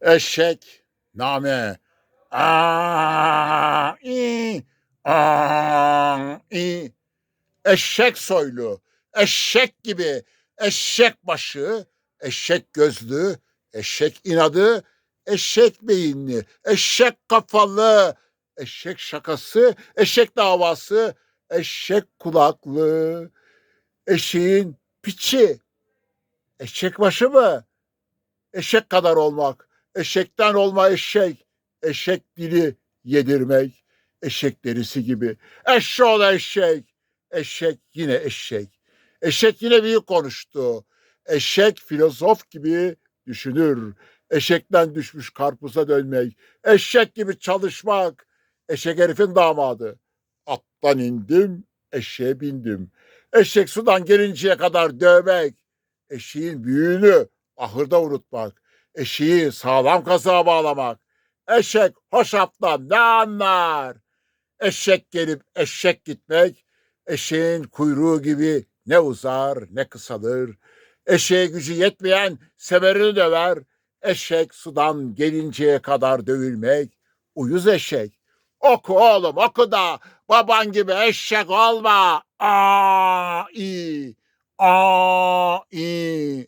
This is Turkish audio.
Eşek, name. Aa, i, aa, i. Eşek soylu, eşek gibi, eşek başı, eşek gözlü, eşek inadı, eşek beyinli, eşek kafalı, eşek şakası, eşek davası, eşek kulaklı, eşeğin piçi, eşek başı mı? Eşek kadar olmak, eşekten olma eşek, eşek dili yedirmek, eşek derisi gibi. Eşşoğlu eşek, eşek yine eşek. Eşek yine büyük konuştu. Eşek filozof gibi düşünür. Eşekten düşmüş karpuza dönmek, eşek gibi çalışmak. Eşek herifin damadı. Attan indim, eşeğe bindim. Eşek sudan gelinceye kadar dövmek. Eşeğin büyüğünü ahırda unutmak. Eşeği sağlam kazığa bağlamak. Eşek hoşaftan ne anlar? Eşek gelip eşek gitmek. Eşeğin kuyruğu gibi ne uzar ne kısalır. Eşeğe gücü yetmeyen semerini döver. Eşek sudan gelinceye kadar dövülmek. Uyuz eşek. Oku oğlum oku da baban gibi eşek olma. Aa, i, aa, i.